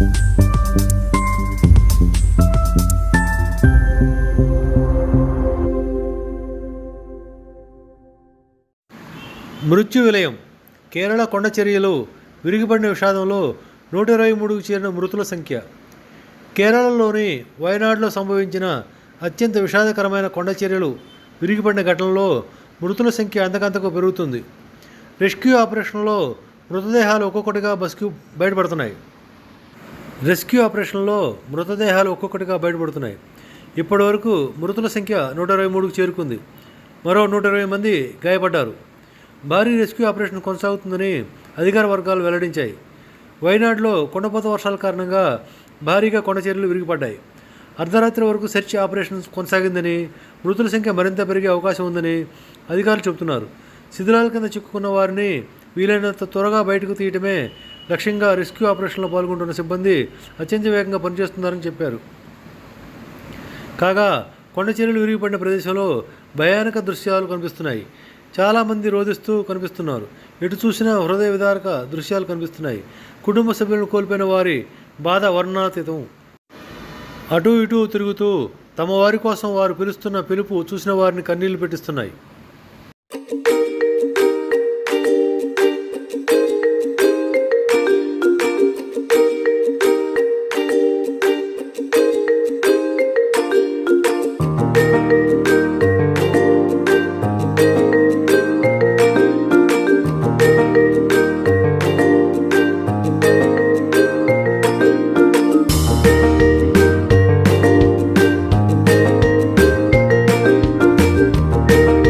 మృత్యు విలయం. కేరళ కొండచర్యలు విరిగిపడిన విషాదంలో నూట ఇరవై మూడుకు చేరిన మృతుల సంఖ్య. కేరళలోని వయనాడులో సంభవించిన అత్యంత విషాదకరమైన కొండ చర్యలు విరిగిపడిన ఘటనలో మృతుల సంఖ్య అంతకంతకు పెరుగుతుంది. రెస్క్యూ ఆపరేషన్లో మృతదేహాలు ఒక్కొక్కటిగా బస్కి బయటపడుతున్నాయి. రెస్క్యూ ఆపరేషన్లో మృతదేహాలు ఒక్కొక్కటిగా బయటపడుతున్నాయి. ఇప్పటి వరకు మృతుల సంఖ్య నూట ఇరవై మూడుకు చేరుకుంది. మరో నూట ఇరవై మంది గాయపడ్డారు. భారీ రెస్క్యూ ఆపరేషన్ కొనసాగుతుందని అధికార వర్గాలు వెల్లడించాయి. వైనాడులో కొండపోత వర్షాల కారణంగా భారీగా కొండ చర్యలు విరిగిపడ్డాయి. అర్ధరాత్రి వరకు సెర్చ్ ఆపరేషన్ కొనసాగిందని మృతుల సంఖ్య మరింత పెరిగే అవకాశం ఉందని అధికారులు చెబుతున్నారు. శిథిలాల కింద చిక్కుకున్న వారిని వీలైనంత త్వరగా బయటకు తీయటమే లక్ష్యంగా రెస్క్యూ ఆపరేషన్లో పాల్గొంటున్న సిబ్బంది అత్యంత వేగంగా పనిచేస్తున్నారని చెప్పారు. కాగా కొండచర్యలు విరిగిపడిన ప్రదేశంలో భయానక దృశ్యాలు కనిపిస్తున్నాయి. చాలామంది రోధిస్తూ కనిపిస్తున్నారు. ఎటు చూసినా హృదయ విదారక దృశ్యాలు కనిపిస్తున్నాయి. కుటుంబ సభ్యులను కోల్పోయిన వారి బాధ వర్ణాతీతం. అటు ఇటు తిరుగుతూ తమ వారి కోసం వారు పిలుస్తున్న పిలుపు చూసిన వారిని కన్నీళ్ళు పెట్టిస్తున్నాయి.